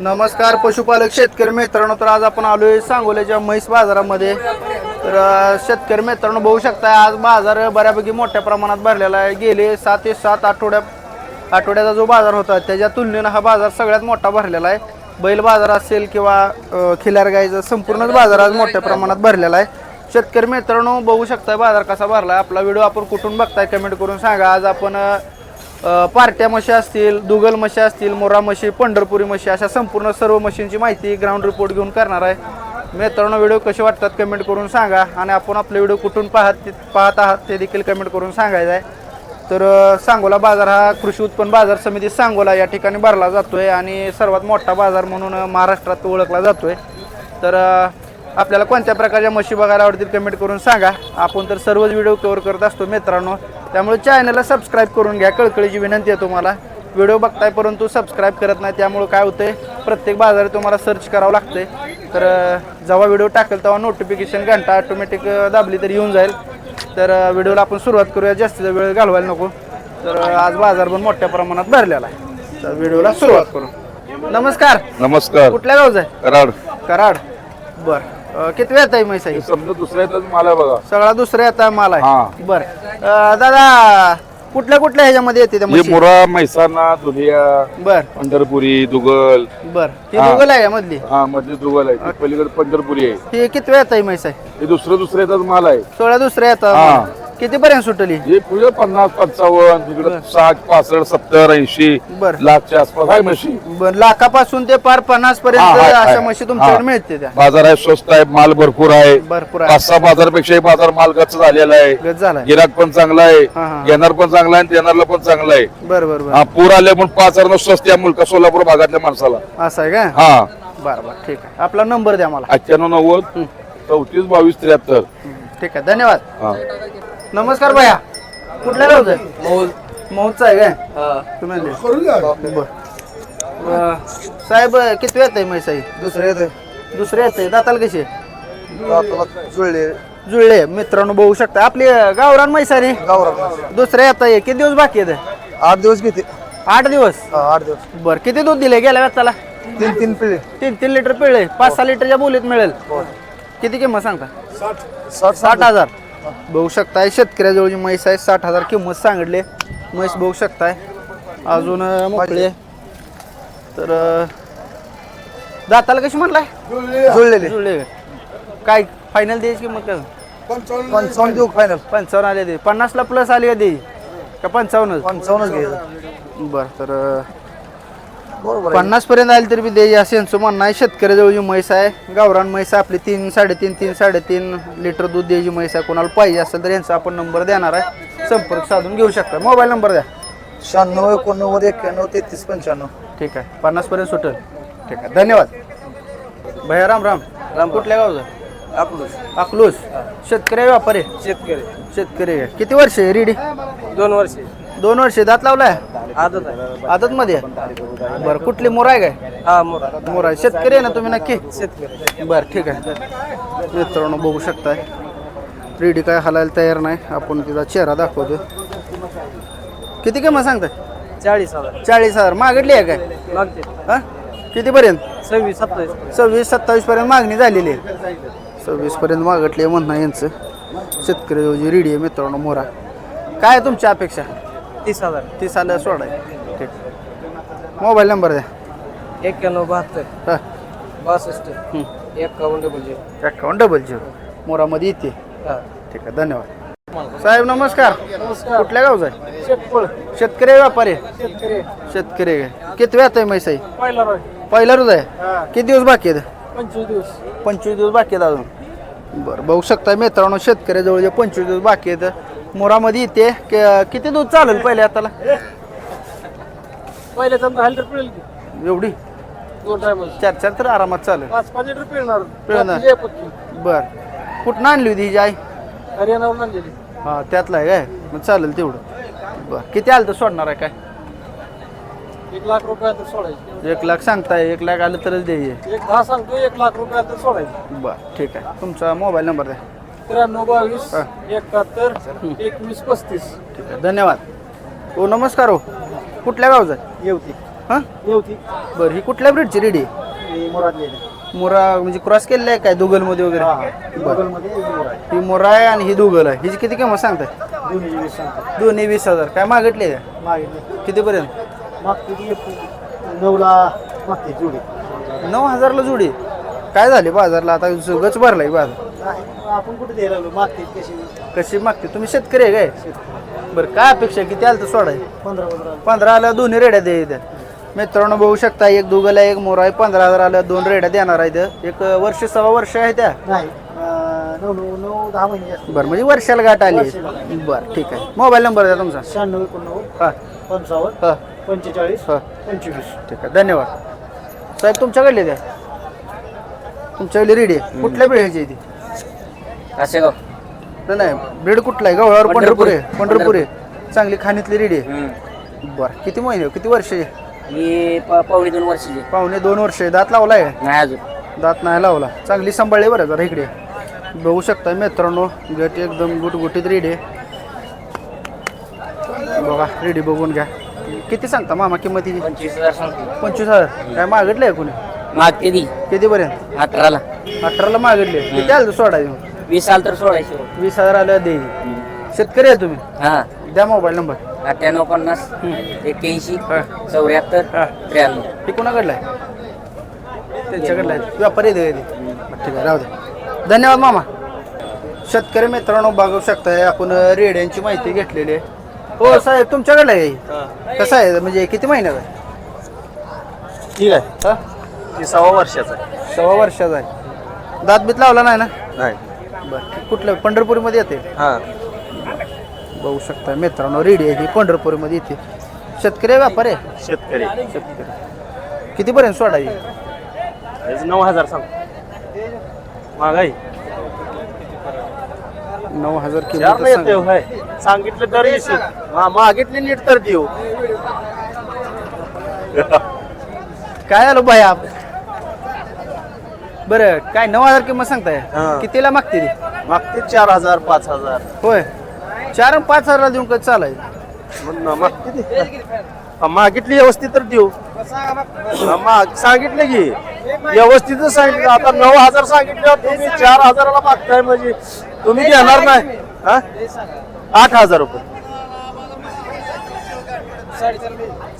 नमस्कार पशुपालक शेतकरी मित्रांनो तर आज आपण आलोय सांगोल्याच्या म्हैस बाजारामध्ये. तर अ, शेतकरी मित्रांनो बघू शकता आज बाजार बऱ्यापैकी मोठ्या प्रमाणात भरलेला आहे. गेले सात ते सात आठवड्या आठवड्याचा जो बाजार होता त्याच्या तुलनेनं हा बाजार सगळ्यात मोठा भरलेला आहे. बैल बाजार असेल किंवा अ, खिलार गाईचा संपूर्णच बाजार आज मोठ्या प्रमाणात भरलेला आहे. शेतकरी मित्रांनो बघू शकता बाजार कसा भरला आहे आपला व्हिडिओ आपण कुठून बघताय कमेंट करून सांगा. आज आपण अ, पार्ट्या म्हशी असतील दुगल म्हशी असतील मोरा म्हशी पंढरपुरी म्हशी अशा संपूर्ण सर्व म्हशींची माहिती ग्राउंड रिपोर्ट घेऊन करणार आहे. मित्रांनो व्हिडिओ कसे वाटतात कमेंट करून सांगा आणि आपण आपले व्हिडिओ कुठून पाहत पाहत आहात ते देखील कमेंट करून सांगायचं आहे. तर सांगोला बाजार हा कृषी उत्पन्न बाजार समिती सांगोला या ठिकाणी भरला जातोय आणि सर्वात मोठा बाजार म्हणून महाराष्ट्रात ओळखला जातोय. तर आपल्याला कोणत्या प्रकारच्या म्हशी बघायला आवडतील कमेंट करून सांगा. आपण तर सर्वच व्हिडिओ कव्हर करत असतो मित्रांनो. त्यामुळे चॅनलला सबस्क्राईब करून घ्या. कळकळीची विनंती आहे तुम्हाला. व्हिडिओ बघताय परंतु सबस्क्राईब करत नाही त्यामुळे काय होतंय? प्रत्येक बाजार तुम्हाला सर्च करावं लागतंय. तर जेव्हा व्हिडिओ टाकेल तेव्हा नोटिफिकेशन घंटा ऑटोमॅटिक दाबली तर येऊन जाईल. तर व्हिडिओला आपण सुरुवात करूया. जास्तीचा वेळ घालवायला नको. तर आज बाजार पण मोठ्या प्रमाणात भरलेला आहे. तर व्हिडिओला सुरुवात करू. नमस्कार. नमस्कार. कुठल्या गावचा आहे? कराड. कराड. बर. अ, किती वेळ आहे म्हैसाई समजा दुसऱ्या येतात मला बघा. सगळा दुसरा येता माल आहे. हा. बर. दादा कुठल्या कुठल्या ह्याच्यामध्ये येते त्या हे म्हशी? मुरा म्हैसाणा दुधिया बर. पंढरपुरी दुगल. बर. ही हा. दोघं आहे मधली? हा मध्ये दुगल आहे. ती पलीकडे पंढरपुरी आहे. ही किती वेळ आहे म्हैस आहे? हे दुसरं दुसरं येतात माल आहे. सोळा दुसऱ्या हा. किती पर्यंत सुटली? हे पुढे पन्नास पंचावन्न तिकडे साठ पासष्ट सत्तर ऐंशी बर. लाखच्या आसपास आहे म्हशी. बर लाखापासून ते पार पन्नास हा, पर्यंत अशा. म्हशी तुमच्याकडे हा. मिळते त्या. बाजार आहे स्वस्त आहे माल भरपूर आहे. भरपूर आहे. पाच सहा बाजारपेक्षाही बाजार माल गच्च झालेला आहे. झालाय. गिराक पण चांगला आहे. हा. घेणार पण चांगला आहे आणि देणारला पण चांगला आहे. बर बर बर. हा पूर आले पण पाच हजार स्वस्त या मुलका सोलापूर भागातल्या माणसाला. असं आहे का? हा. बर बर ठीक आहे. आपला नंबर द्या मला. अठ्ठ्याण्णव नव्वद चौतीस बावीस त्र्याहत्तर. हं, ठीक आहे. धन्यवाद. हा. नमस्कार भैया. कुठल्या गावचं? आहे मौजचा आहे काय? तुम्ही बर. साहेब किती वेळ आहे म्हैसाई? दुसरे येते दुसरे येते दाताला कशी? जुळले. जुळले मित्रांनो बघू शकता. आपली गावरान म्हैसारी गावरान दुसऱ्या येत आहे किती दिवस बाकी आहेत आठ दिवस किती? आठ दिवस? हा, आठ दिवस. बर किती दूध दिले गेल्या वेळेला तीन तीन पिढे तीन तीन लिटर पिळे. पाच सहा लिटरच्या बोलीत मिळेल. किती किंमत सांगता? साठ. साठ हजार. बघू शकताय शेतकऱ्याजवळची म्हैस आहे साठ हजार किंमत सांगितले. म्हैस बघू शकताय. अजून मोकळे तर दाताला कशी म्हणलाय जुळलेले. जुळले? काय फायनल द्यायची किंमत काय? पंचावन्न देऊ फायनल पंचावन्न आले दे पन्नासला प्लस आली का दे का पंचावन्न पंचावन्नच घ्यायचं. बरं तर बरोबर आहे. पन्नास पर्यंत आली तरी बी द्यायची असं यांचं म्हणणं आहे शेतकऱ्याजवळची म्हैस आहे गावरान म्हैस आपली तीन साडेतीन तीन साडेतीन लिटर दूध द्यायची म्हैस आहे कोणाला पाहिजे असेल तर यांचा आपण नंबर देणार आहे. संपर्क साधून घेऊ शकता. मोबाईल नंबर द्या. शहाण्णव एकोणनव्वद एक्क्याण्णव तेहतीस पंच्याण्णव. ठीक आहे. पन्नास पर्यंत सुटेल. ठीक आहे. धन्यवाद. भैया राम राम. राम कुठल्या गावचं? अकलूस अकलूस शेतकरी आहे व्यापारी? शेतकरी. शेतकरी आहे. किती वर्ष आहे रेडी? दोन वर्ष दोन वर्ष दात लावलाय? आदत आहे. आदत मध्ये बरं कुठली मोर आहे काय? हा मोरा मोर आहे. शेतकरी आहे ना तुम्ही नक्की? शेतकरी बरं ठीक आहे. मित्रांनो बघू शकताय. रेडी काय हलायला तयार नाही. आपण तिचा चेहरा दाखवतो किती किंमत सांगताय? चाळीस हजार. चाळीस हजार. मागितली आहे काय? मागते. हा? कितीपर्यंत? सव्वीस सत्तावीस. सव्वीस सत्तावीस पर्यंत मागणी झालेली आहे. सव्वीस पर्यंत मागटली आहे म्हणणं यांचं. शेतकरी रेडी आहे मित्रांनो मोरा. काय आहे तुमची अपेक्षा? तीस हजार. तीस आलं सोडाय ठीक. मोबाईल नंबर द्या. एक्क्याण्णव बहात्तर. हा. बासष्ट. एकावन्न double zero account double zero मोरामध्ये येते. हा. ठीक आहे धन्यवाद. साहेब नमस्कार. कुठल्या गावचा आहे? शेतकरी. आहे व्यापारी आहे? शेतकरी शेतकरी आहे. किती वेळ आहे म्हैसाई पहिला पहिला रोज आहे? किती दिवस बाकी आहेत? पंचवीस दिवस. पंचवीस दिवस बाकी आहेत अजून. बरं बघू शकता मित्रांनो शेतकऱ्याजवळ जे पंचवीस दिवस बाकी आहेत मोरामध्ये येते. कि- किती दूध चालेल पहिले आताला? पहिले तर हंड्रेड पिळेल की. एवढी? दोन चार चार तर आरामात चालेल. पाच पाच लिटर पिळणार. पिळणार. बर. कुठनं आणली होती हिची आई? हरियाणावरून आणलेली. हा त्यातला आहे काय? मग चालेल तेवढं. बरं. किती आलं तर सोडणार आहे काय? एक लाख रुपयात सोडायची. एक लाख सांगताय एक लाख आलं तरच द्यायचे. एक दहा सांगतो एक लाख रुपयात सोडायची. बरं ठीक आहे. तुमचा मोबाईल नंबर द्या. त्र्याण्णव बावीस. एकाहत्तर एकवीस पस्तीस. ठीक आहे धन्यवाद. हो नमस्कार हो. कुठल्या गावचा येवती. हा? येवती. बरं ही कुठल्या ब्रीडची रेडी मोरातली मोरा म्हणजे क्रॉस केलेला आहे काय दुगलमध्ये वगैरे? बरं. मध्ये मोरा ही मोरा आहे आणि ही दुगल आहे. हिची किती किंमत सांगताय? दोन्ही वीस दोन्ही वीस हजार. काय मागितले मागितले. कितीपर्यंत? मागते ती नऊला मागते जोडी. नऊ हजारला जोडी. काय झाली बाजारला? आता गच भरलाय बाजार. आपण कुठे द्यायला लागलो? मागते कशी? कशी मागते तुम्ही शेतकरी आहे काय? बरं काय अपेक्षा किती आलं तर सोडाय पंधरा पंधरा. पंधरा आल्या दोन्ही रेड्या दे इथं. मित्रांनो बघू शकता एक दुगला एक मोरा आहे. पंधरा हजार आल्या दोन रेड्या देणार आहे इथं. एक वर्ष सव्वा वर्ष आहे त्या. नाही नऊ नऊ नऊ दहा महिने बरं म्हणजे वर्षाला गाठ आली. बरं ठीक आहे. मोबाईल नंबर द्या तुमचा. शहाण्णव एकोणनव्वद हां. पंचावन्न हां. पंचेचाळीस हां. पंचवीस. ठीक आहे धन्यवाद. साहेब तुमच्याकडले द्या. तुमच्याकडली रेडी आहे. कुठल्या ब्रेडची ती? कासेगाव नाही, नाही ब्रेड कुठला आहे गव्हावर पंढरपूर. आहे पंढरपूर. आहे चांगली खाणीतली रेडी. आहे बरं किती महिने किती वर्ष आहे? मी प- पावणे दोन वर्षाची पावणे दोन वर्ष आहे. दात लावलाय? का? नाही अजून. दात नाही लावला. चांगली सांभाळली बरं जरा इकडे. बघू शकता मित्रांनो गट एकदम गुटगुटीत रेडी आहे. बघा रेडी बघून घ्या. किती सांगता मामा किंमतीची पंचवीस हजार सांगतो. पंचवीस हजार. काय मागितलं आहे कोणी? मागते ती. कितीपर्यंत? अठराला. अठराला मागितले. किती आलं सोडायचं वीस आल तर सोडायचे वीस हजार आलं दे. शेतकरी आहे तुम्ही? हा. द्या मोबाईल नंबर. अठ्ठ्याण्णव पन्नास एक्क्याऐंशी हा. चौऱ्याहत्तर. त्र्याण्णव. हे कोणाकडलं आहे? त्यांच्याकडलं आहे. व्यापारी आहे ते ठीक आहे राहू दे. धन्यवाद मामा. शेतकरी मित्रांनो बघू शकताय आपण रेड्यांची माहिती घेतलेली आहे. हो साहेब तुमच्याकडलं आहे? हे? कसं आहे? म्हणजे किती महिन्यात आहे? ठीक आहे. हा? ती सव्वा वर्षाचा आहे. सव्वा वर्षाचा आहे. दात बीत लावला नाही ना? नाही. बरं. कुठलं? पंढरपूरमध्ये येते? हां. बघू शकता मित्रांनो रेडी आहे ही पंढरपूरमध्ये येते शेतकरी आहे व्यापारी? आहे शेतकरी. शेतकरी. कितीपर्यंत सोडायची याचं नऊ हजार सांग. महागाई. नऊ हजार चार किलो नाही येते होय. सांगितलं तर येशील. हा मागितली नीट तर देऊ. काय आलो बाया बरं काय नऊ हजार किंमत सांगताय? हा. कितीला मागते ती? मागते चार हजार पाच हजार. होय. चार आणि पाच हजार देऊन कसं चालाय? म्हणून मागते ती. हा, मागितली व्यवस्थित तर देऊ. हा, माग सांगितलं की व्यवस्थितच सांगितलं. आता नऊ हजार सांगितलं तुम्ही चार हजाराला मागताय म्हणजे तुम्ही घेणार नाही. हा? आठ हजार रुपये.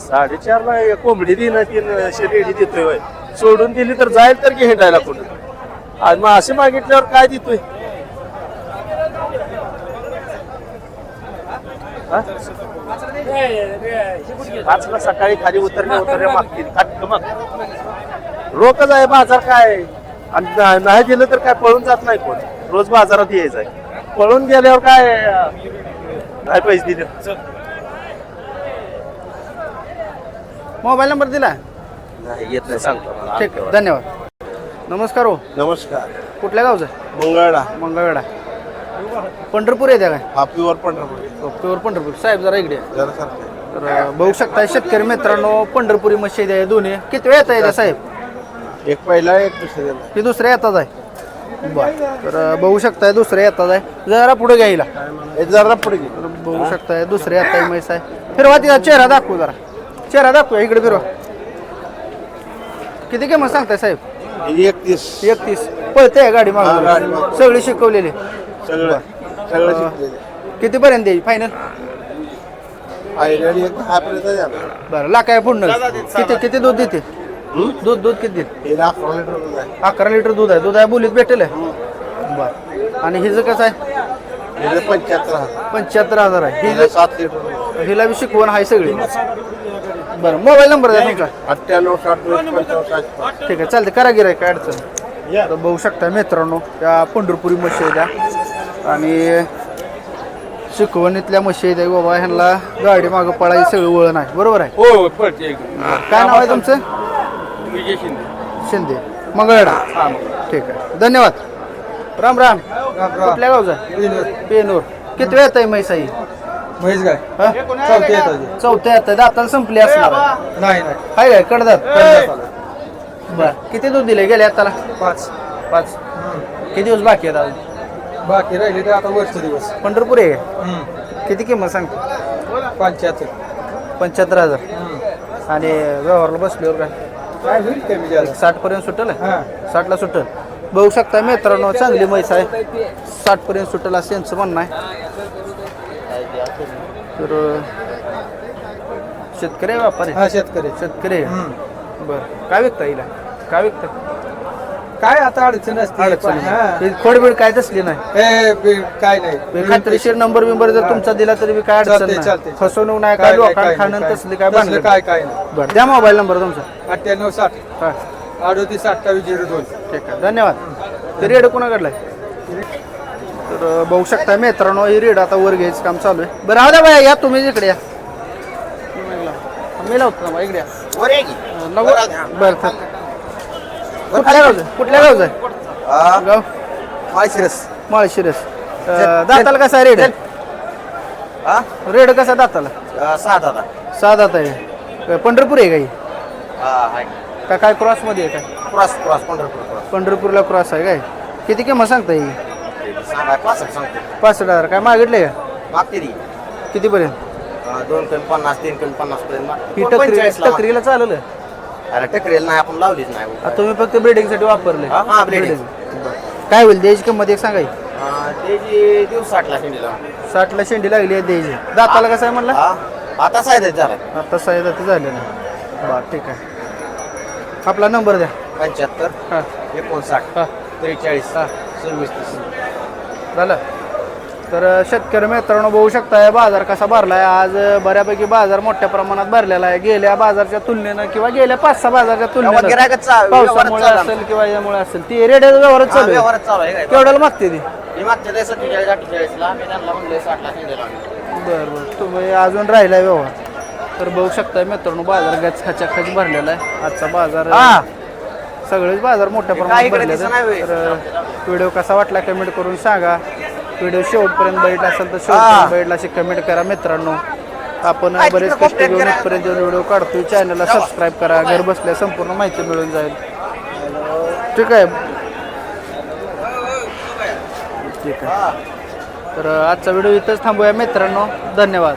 साडेचार एक कोंबडी दिन तीन शेरेडी देतोय होय. सोडून दिली तर जाईल तर की हेटायला कुठं? आणि मग असे मागितल्यावर काय देतोय? पाचला सकाळी खाली उतरले उतरले मागतील काट मग. रोकच आहे बाजार काय? आणि नाही दिलं तर काय पळून जात नाही कोण? रोज बाजारात यायचं आहे. पळून गेल्यावर काय नाही पैसे दिले. मोबाईल नंबर दिला. नाही येत नाही. सांगतो. ठीक आहे धन्यवाद. नमस्कार हो. नमस्कार. कुठल्या गावचं? मंगळडा मंगळवेढा. पंढरपूर येते काय? हापीवर पंढरपूर. प्युअर पंढरपूर. साहेब जरा इकडे जरा सारखं तर अं, बघू शकता शेतकरी मित्रांनो पंढरपुरी मशीद आहे दोन्ही. किती वेळ येत आहे साहेब? एक पहिला एक दुसऱ्या ही दुसऱ्या येतात आहे. बर. तर अं, बघू शकताय दुसऱ्या येतात आहे. जरा पुढे घ्यायला एक जरा पुढे घे. तर बघू शकताय दुसऱ्या येत आहे म्हैस आहे. फिरवा तिचा चेहरा दाखवू जरा. चेहरा दाखवूया इकडे फिरवा. किती किंमत सांगताय साहेब? एकतीस. एकतीस. पळते गाडी हा, गाडी माग. मागं. सगळी शिकवलेली. सगळं सगळं शिकलेलं. कितीपर्यंत देईल फायनल एक दहा पर्यंत बरं लाखाय पुढनं. किती किती दूध देते दूध दूध किती देते हे अकरा लिटर दूध आहे. अकरा लिटर दूध आहे. दूध आहे बोलीत भेटेल? बर. आणि हिचं कसं आहे? हे पंच्याहत्तर हजार. पंच्याहत्तर हजार आहे. हिला हिला सात लिटर दूध. आहे. हिला बी शिकवण आहे सगळी. बरं मोबाईल नंबर द्या तुमचा. अठ्ठ्याण्णव साठ ठीक आहे चालते करा गिराय काय अडचण तर बघू शकता मित्रांनो त्या पंढरपुरी आहेत त्या. आणि शिकवणीतल्या म्हशी आहेत बाबा ह्यांना गाडी मागं पळायची सगळं वळण आहे. बरोबर आहे? हो काय नाव आहे तुमचं? शिंदे. मंगळडा ठीक आहे. धन्यवाद. राम राम. कुठल्या गावचा? पेनूर. किती वेळ येत आहे म्हैसाई म्हैस काय हा? चौथी येतात चौथ्या येत. दाताला संपली असणार. नाही. नाही हाय काय? कडदात बर. किती दूध दिले? गेले आताला? पाच. पाच. किती दिवस बाकी आहेत अजून? बाकी राहिले तर आता वर्ष दिवस. पंढरपूर आहे? किती किंमत सांगतो? पंच्याहत्तर. पंच्याहत्तर हजार. आणि व्यवहारला बसल्यावर काय? काय होईल कमी जास्त साठ पर्यंत सुटेल? हा. साठला सुटेल. बघू शकता मित्रांनो चांगली म्हैस आहे. साठ पर्यंत सुटेल असं यांचं म्हणणं आहे. तर शेतकरी आहे व्यापारी? हा शेतकरी. शेतकरी आहे. हम्म. बरं. काय विकता येईल काय विकता? काय आता अडचण असते? अडचण हा. खोडबीड काय तसली नाही. बी- काय नाही. खात्रीशीर नंबर बिंबर जर तुमचा दिला तरी बी काय अडचण नाही. फसवणूक नाही काय काय नाही, लोकांना काय खाणं नाही, तसली काय तसलं भानगड काय काय नाही. बरं द्या मोबाईल नंबर तुमचा. अठ्ठ्याण्णव साठ. हा. अडोतीस अठ्ठावीस झिरो दोन. ठीक आहे. धन्यवाद. ते रेड कोणाकडलाय तर बघू शकता मित्रांनो ही रेड आता वर घ्यायचं काम चालू आहे. बरं राहू द्या बाया या तुम्ही इकडे या. मी लावतो ना इकडे या. नको? बरं तर कुठल्या गावचं? कुठल्या गावचं? आहे गाव? माळशिरस. माळशिरस. अं, दाताला कसा आहे रेड? रेड कसा दाताला? सहा दादा सहा दात आहे. काय पंढरपूर आहे काही हाय का काय क्रॉसमध्ये आहे काय क्रॉस क्रॉस पंढरपूर क्रॉस पंढरपूरला क्रॉस आहे काय? किती किंमत सांगता येईल सांगा पासष्ट सांगतो. हजार. काय मागितले का? मागते ती. कितीपर्यंत? अं, दोन कमी पन्नास तीन कमी पन्नास पर्यंत ही दोन टकरी पंचेचाळीसला माग- टकरीला चाललं. अरे टकरेल नाही आपण लावलीच नाही. तुम्ही फक्त ब्रिडिंगसाठी वापरले. हा, हा, breeding. काय होईल द्यायची किंमत एक सांगाय अं, त्याची दिवस साठला शेंडीला. साठला शेंडी लागली आहे द्यायची दाताला कसं आहे म्हणला? हा आता सायदा झाला. आता साहेब आता झालेलं आहे बरं ठीक आहे. आपला नंबर द्या. पंच्याहत्तर हां. एकोणसाठ हां. त्रेचाळीस. सव्वीस तीस. झालं. तर शेतकरी मित्रांनो बघू शकताय बाजार कसा भरलाय. आज अ, बऱ्यापैकी बाजार मोठ्या प्रमाणात भरलेला आहे. गेल्या बाजारच्या तुलनेनं किंवा गेल्या पाच सहा बाजारच्या तुलनेनं पावसामुळे असेल किंवा यामुळे असेल ती रेडिओ व्यवहारच हा, चालू आहे. आहे केवढ्याला मागते ती? बरं बरं. तुम्ही अजून राहिलाय व्यवहार. तर बघू शकताय मित्रांनो बाजार गच खचाखच भरलेला आहे. आजचा बाजार. सगळेच बाजार मोठ्या प्रमाणात भरले. तर व्हिडिओ कसा वाटला कमेंट करून सांगा. व्हिडिओ शेवटपर्यंत बघितला असेल तर. शेवटपर्यंत बघितला अशी कमेंट करा मित्रांनो. आपण बरेच कष्ट घेऊन. इथपर्यंत व्हिडिओ काढतोय. चॅनलला सबस्क्राईब करा. घर बसल्या संपूर्ण माहिती मिळून जाईल. ठीक आहे. ठीक आहे. तर आजचा व्हिडिओ इथंच थांबूया मित्रांनो. धन्यवाद.